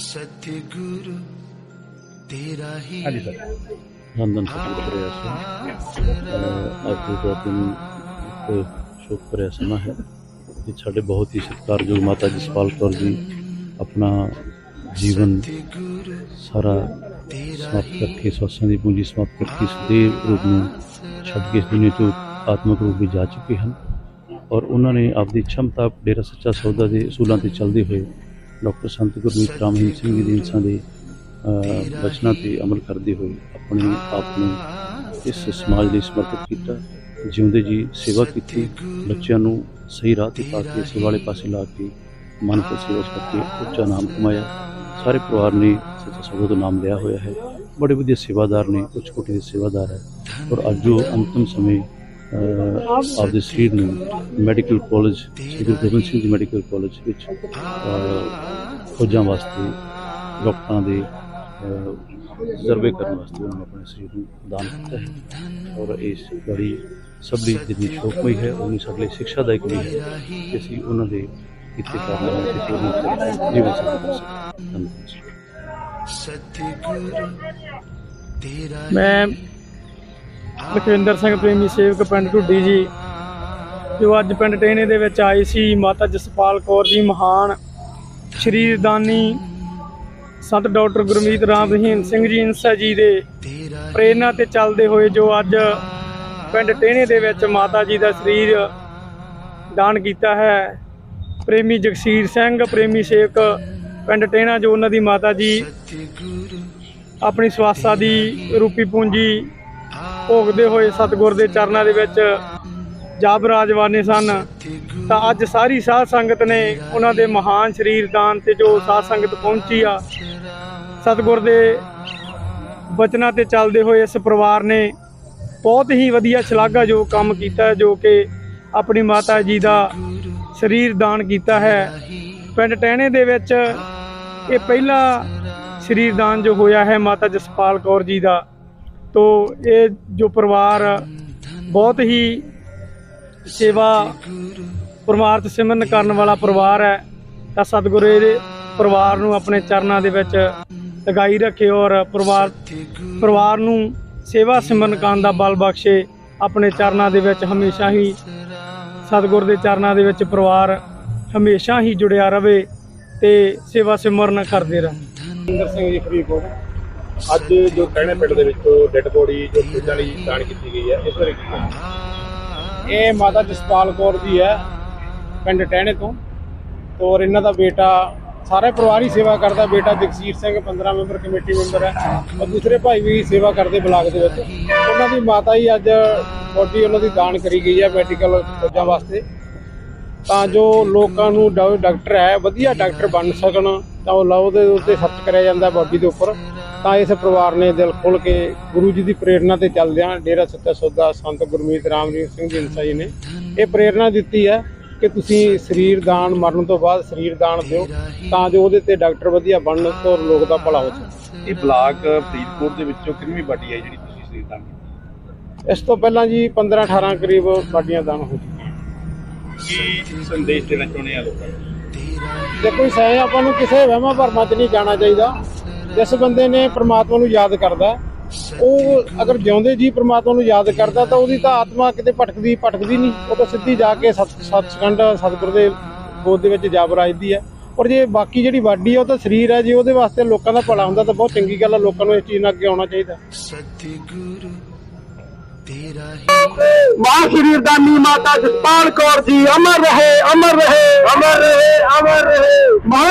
ਸਤਿਗੁਰੂ ਤੇਰਾ ਹੀ ਹਾਂਜੀ ਸਰ। ਨੰਦਨ ਸਤਿਗੁਰੂ ਪ੍ਰਯਾਸ ਅੱਜ ਦੇ ਦਿਨ ਕੋਈ ਸ਼ੋਕ ਪ੍ਰਯਾਸ ਨਾ ਹੈ ਕਿ ਸਾਡੇ ਬਹੁਤ ਹੀ ਸਤਿਕਾਰਯੋਗ ਮਾਤਾ ਜਸਪਾਲ ਕੌਰ ਜੀ ਆਪਣਾ ਜੀਵਨ ਸਾਰਾ ਸਮਾਪਤ ਕਰਕੇ ਸਵਾਸਾਂ ਦੀ ਪੂੰਜੀ ਸਮਾਪਤ ਕਰਕੇ ਸਦੇਵ ਰੂਪ ਨੂੰ ਛੱਡ ਕੇ ਇਸ ਤੋਂ ਆਤਮਿਕ ਰੂਪ ਵਿੱਚ ਜਾ ਚੁੱਕੇ ਹਨ ਔਰ ਉਹਨਾਂ ਨੇ ਆਪਦੀ ਛਮਤਾ ਡੇਰਾ ਸੌਦਾ ਦੇ ਅਸੂਲਾਂ ਤੇ ਚਲਦੇ ਹੋਏ ਡਾਕਟਰ ਸੰਤ ਗੁਰਮੀਤ ਰਾਮਹੀਮ ਸਿੰਘ ਜੀ ਦੇ ਇੰਸਾਂ ਦੇ ਅਹ, ਬਚਨਾਂ ਤੇ ਅਮਲ ਕਰਦੇ ਹੋਏ ਆਪਣੇ ਆਪ ਨੂੰ ਇਸ ਸਮਾਜ ਲਈ ਸਮਰਪਿਤ ਕੀਤਾ ਜਿਉਂਦੇ ਜੀ ਸੇਵਾ ਕੀਤੀ ਬੱਚਿਆਂ ਨੂੰ ਸਹੀ ਰਾਹ ਤੇ ਪਾ ਕੇ ਸੇਵਾ ਵਾਲੇ ਪਾਸੇ ਲਾ ਕੇ ਮਨ ਤੋਂ ਸੇਵਾ ਕਰਕੇ ਉੱਚਾ ਨਾਮ ਕਮਾਇਆ। ਸਾਰੇ ਪਰਿਵਾਰ ਨੇ ਸੱਚਾ ਸੌਦਾ ਤੋਂ ਨਾਮ ਲਿਆ ਹੋਇਆ ਹੈ। ਬੜੇ ਵਧੀਆ ਸੇਵਾਦਾਰ ਨੇ ਉੱਚ ਕੋਟੀ ਦੇ ਸੇਵਾਦਾਰ ਹੈ। ਔਰ ਅੱਜ ਉਹ ਅੰਤਮ ਸਮੇਂ ਆਪਦੇ ਸਰੀਰ ਨੂੰ medical college Shri Guru Singh medical college ਵਿੱਚ ਖੋਜਾਂ ਵਾਸਤੇ ਡਾਕਟਰਾਂ ਦੇ ਸਰਵੇ ਕਰਨ ਵਾਸਤੇ ਉਹਨਾਂ ਆਪਣੇ ਸਰੀਰ ਨੂੰ ਦਾਨ ਕੀਤਾ ਹੈ। ਔਰ ਇਸ ਬੜੀ ਸਭੀ ਜਿੰਨੀ ਹੋਈ ਹੈ ਉਹ ਸਾਡੇ ਲਈ ਸਿੱਖਿਆ ਦਾ ਇੱਕ ਵੀ ਹੈ ਕਿ ਅਸੀਂ ਉਹਨਾਂ ਦੇ ਕੀਤੇ ਕਰਨ ਵਾਲੇ ਕਿਸੇ ਨੂੰ ਜੀਵਨ ਸਤਿਗੁਰ ਤੇਰਾ ਮੈਂ ਲਖਵਿੰਦਰ ਸਿੰਘ ਪ੍ਰੇਮੀ ਸੇਵਕ ਪਿੰਡ ਢੁੱਡੀ ਜੀ ਜੋ ਅੱਜ ਪਿੰਡ ਟੇਨੇ ਦੇ ਵਿੱਚ ਆਈ ਸੀ ਮਾਤਾ ਜਸਪਾਲ ਕੌਰ ਜੀ ਮਹਾਨ ਸ਼ਰੀਰ ਦਾਨੀ ਸੰਤ ਡਾਕਟਰ ਗੁਰਮੀਤ ਰਾਮ ਰਹੀਮ ਸਿੰਘ ਜੀ ਇੰਸਾ ਜੀ ਦੇ ਪ੍ਰੇਰਣਾ ਤੇ ਚੱਲਦੇ ਹੋਏ ਜੋ ਅੱਜ ਪਿੰਡ ਟੇਨੇ ਦੇ ਵਿੱਚ ਮਾਤਾ ਜੀ ਦਾ ਸਰੀਰ ਦਾਨ ਕੀਤਾ ਹੈ। ਪ੍ਰੇਮੀ ਜਗਸੀਰ ਸਿੰਘ ਪ੍ਰੇਮੀ ਸੇਵਕ ਪਿੰਡ ਟੇਨਾ ਜੋ ਉਹਨਾਂ ਦੀ ਮਾਤਾ ਜੀ ਆਪਣੀ ਸਵਾਸਾ ਦੀ ਰੂਪੀ ਪੂੰਜੀ ਭੋਗਦੇ ਹੋਏ ਸਤਿਗੁਰ ਦੇ ਚਰਨਾਂ ਦੇ ਵਿੱਚ ਜਾਬ ਰਾਜਵਾਨੇ ਸਨ। ਤਾਂ ਅੱਜ ਸਾਰੀ ਸਾਧ ਸੰਗਤ ਨੇ ਉਹਨਾਂ ਦੇ ਮਹਾਨ ਸਰੀਰ ਦਾਨ ਤੇ ਜੋ ਸਾਧ ਸੰਗਤ ਪਹੁੰਚੀ ਆ, ਸਤਿਗੁਰ ਦੇ ਬਚਨਾਂ ਤੇ ਚੱਲਦੇ ਹੋਏ ਇਸ ਪਰਿਵਾਰ ਨੇ ਬਹੁਤ ਹੀ ਵਧੀਆ ਸ਼ਲਾਘਾਯੋਗ ਕੰਮ ਕੀਤਾ ਜੋ ਕਿ ਆਪਣੀ ਮਾਤਾ ਜੀ ਦਾ ਸਰੀਰ ਦਾਨ ਕੀਤਾ ਹੈ। ਪਿੰਡ ਟਹਿਣੇ ਦੇ ਵਿੱਚ ਇਹ ਪਹਿਲਾ ਸਰੀਰ ਦਾਨ ਜੋ ਹੋਇਆ ਹੈ ਮਾਤਾ ਜਸਪਾਲ ਕੌਰ ਜੀ ਦਾ। ਤੋ ਇਹ ਜੋ ਪਰਿਵਾਰ ਬਹੁਤ ਹੀ ਸੇਵਾ ਪਰਮਾਰਥ ਸਿਮਰਨ ਕਰਨ ਵਾਲਾ ਪਰਿਵਾਰ ਹੈ, ਤਾਂ ਸਤਿਗੁਰੂ ਇਹਦੇ ਪਰਿਵਾਰ ਨੂੰ ਆਪਣੇ ਚਰਨਾਂ ਦੇ ਵਿੱਚ ਲਗਾਈ ਰੱਖੇ ਔਰ ਪਰਿਵਾਰ ਪਰਿਵਾਰ ਨੂੰ ਸੇਵਾ ਸਿਮਰਨ ਕਰਨ ਦਾ ਬਲ ਬਖਸ਼ੇ, ਆਪਣੇ ਚਰਨਾਂ ਦੇ ਵਿੱਚ ਹਮੇਸ਼ਾ ਹੀ ਸਤਿਗੁਰ ਦੇ ਚਰਨਾਂ ਦੇ ਵਿੱਚ ਪਰਿਵਾਰ ਹਮੇਸ਼ਾ ਹੀ ਜੁੜਿਆ ਰਹੇ ਤੇ ਸੇਵਾ ਸਿਮਰਨ ਕਰਦੇ ਰਹੇ। ਸਿੰਘ ਜੀ, ਫਰੀਦਕੋਟ। ਅੱਜ ਜੋ ਕਹਿਣੇ ਪਿੰਡ ਦੇ ਵਿੱਚੋਂ ਡੈੱਡ ਬੋਡੀ ਜੋ ਫੁੱਲਾਂ ਲਈ ਦਾਨ ਕੀਤੀ ਗਈ ਹੈ, ਇਸ ਬਾਰੇ ਕੀ ਕਹੋਗੇ? ਇਹ ਮਾਤਾ ਜਸਪਾਲ ਕੌਰ ਜੀ ਹੈ, ਪਿੰਡ ਟਹਿਣੇ ਤੋਂ। ਔਰ ਇਹਨਾਂ ਦਾ ਬੇਟਾ, ਸਾਰੇ ਪਰਿਵਾਰ ਹੀ ਸੇਵਾ ਕਰਦਾ, ਬੇਟਾ Jagseer Singh 15 member committee member ਹੈ। ਔਰ ਦੂਸਰੇ ਭਾਈ ਵੀ ਸੇਵਾ ਕਰਦੇ ਬਲਾਕ ਦੇ ਵਿੱਚ। ਉਹਨਾਂ ਦੀ ਮਾਤਾ ਹੀ ਅੱਜ ਬੋਡੀ ਉਹਨਾਂ ਦੀ ਦਾਨ ਕਰੀ ਗਈ ਹੈ ਮੈਡੀਕਲ ਖੋਜਾਂ ਵਾਸਤੇ। ਤਾਂ ਜੋ ਲੋਕਾਂ ਨੂੰ ਡਾ- ਡਾਕਟਰ ਹੈ, ਵਧੀਆ ਡਾਕਟਰ ਬਣ ਸਕਣ, ਤਾਂ ਉਹ ਲਓ ਦੇ ਉੱਤੇ ਸਰਚ ਕਰਿਆ ਜਾਂਦਾ ਬੋਡੀ ਦੇ ਉੱਪਰ। ਤਾਂ ਇਸ ਪਰਿਵਾਰ ਨੇ ਦਿਲ ਖੋਲ ਕੇ ਗੁਰੂ ਜੀ ਦੀ ਪ੍ਰੇਰਣਾ ਤੇ ਚੱਲਦਿਆਂ ਡੇਰਾ ਸੱਚਾ ਸੌਦਾ ਸੰਤ ਗੁਰਮੀਤ ਰਾਮਜੀਤ ਸਿੰਘ ਜੀ ਇੰਸਾ ਜੀ ਨੇ ਇਹ ਪ੍ਰੇਰਣਾ ਦਿੱਤੀ ਹੈ ਕਿ ਤੁਸੀਂ ਸਰੀਰ ਦਾਨ ਮਰਨ ਤੋਂ ਬਾਅਦ ਸਰੀਰ ਦਾਨ ਦਿਓ ਤਾਂ ਜੋ ਉਹਦੇ ਤੇ ਡਾਕਟਰ ਵਧੀਆ ਬਣਨ ਤੋਂ ਲੋਕ ਦਾ ਭਲਾ ਹੋ ਸਕੇ। ਇਹ ਬਲਾਕ ਫਰੀਦਕੋਟ ਦੇ ਵਿੱਚੋਂ ਕਿੰਨੀ ਬਾਡੀ ਹੈ ਜਿਹੜੀ ਤੁਸੀਂ ਸਰੀਰ ਦਾਨ ਕੀਤੀ? ਇਸ ਤੋਂ ਪਹਿਲਾਂ ਜੀ 15 18 ਕਰੀਬ ਬਾਡੀਆਂ ਦਾਨ ਹੋ ਚੁੱਕੀਆਂ। ਕੀ ਸੰਦੇਸ਼ ਦੇਣਾ ਚਾਹੁੰਦੇ ਆ ਲੋਕਾਂ ਨੂੰ? ਦੇਖੋ ਸਹਿ ਆਪਾਂ ਨੂੰ ਕਿਸੇ ਵਹਿਮਾਂ ਭਰਮਾਂ 'ਚ ਨਹੀਂ ਜਾਣਾ ਚਾਹੀਦਾ। ਜਿਸ ਬੰਦੇ ਨੇ ਪਰਮਾਤਮਾ ਨੂੰ ਯਾਦ ਕਰਦਾ ਉਹ ਅਗਰ ਜਿਉਂਦੇ ਜੀ ਪ੍ਰਮਾਤਮਾ ਨੂੰ ਯਾਦ ਕਰਦਾ ਤਾਂ ਉਹਦੀ ਤਾਂ ਆਤਮਾ ਕਿਤੇ ਭਟਕਦੀ ਭਟਕਦੀ ਨਹੀਂ ਉਹ ਤਾਂ ਸਿੱਧੀ ਜਾ ਕੇ ਸਤ ਸਤਸੰਡ ਸਤਿਗੁਰ ਦੇ ਗੋਦ ਦੇ ਵਿੱਚ ਜਾ ਬਰਾਜਦੀ ਹੈ। ਔਰ ਜੇ ਬਾਕੀ ਜਿਹੜੀ ਬਾਡੀ ਆ ਉਹ ਤਾਂ ਸਰੀਰ ਹੈ ਜੇ ਉਹਦੇ ਵਾਸਤੇ ਲੋਕਾਂ ਦਾ ਭਲਾ ਹੁੰਦਾ ਤਾਂ ਬਹੁਤ ਚੰਗੀ ਗੱਲ ਹੈ ਲੋਕਾਂ ਨੂੰ ਇਸ ਚੀਜ਼ ਨਾਲ ਅੱਗੇ ਆਉਣਾ ਚਾਹੀਦਾ। ਸਤਿਗੁਰੂ ਤੇਰਾ ਹੀ ਮਾਂ ਮਾਤਾ ਜਸਪਾਲ ਕੌਰ ਜੀ ਅਮਰ ਰਹੇ ਅਮਰ ਰਹੇ। ਅਮਰ ਰਹੇ ਅਮਰ ਰਹੇ। ਮਾਂ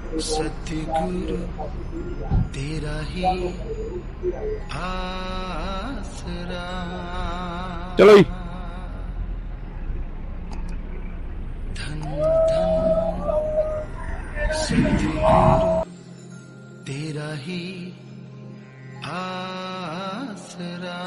ਸਤਿਗੁਰ ਤੇਰਾ ਹੀ ਆਸਰਾ। ਚਲੋ ਜੀ। ਧੰ ਧੰ ਸਤਿਗੁਰ ਤੇਰਾ ਹੀ ਆਸਰਾ।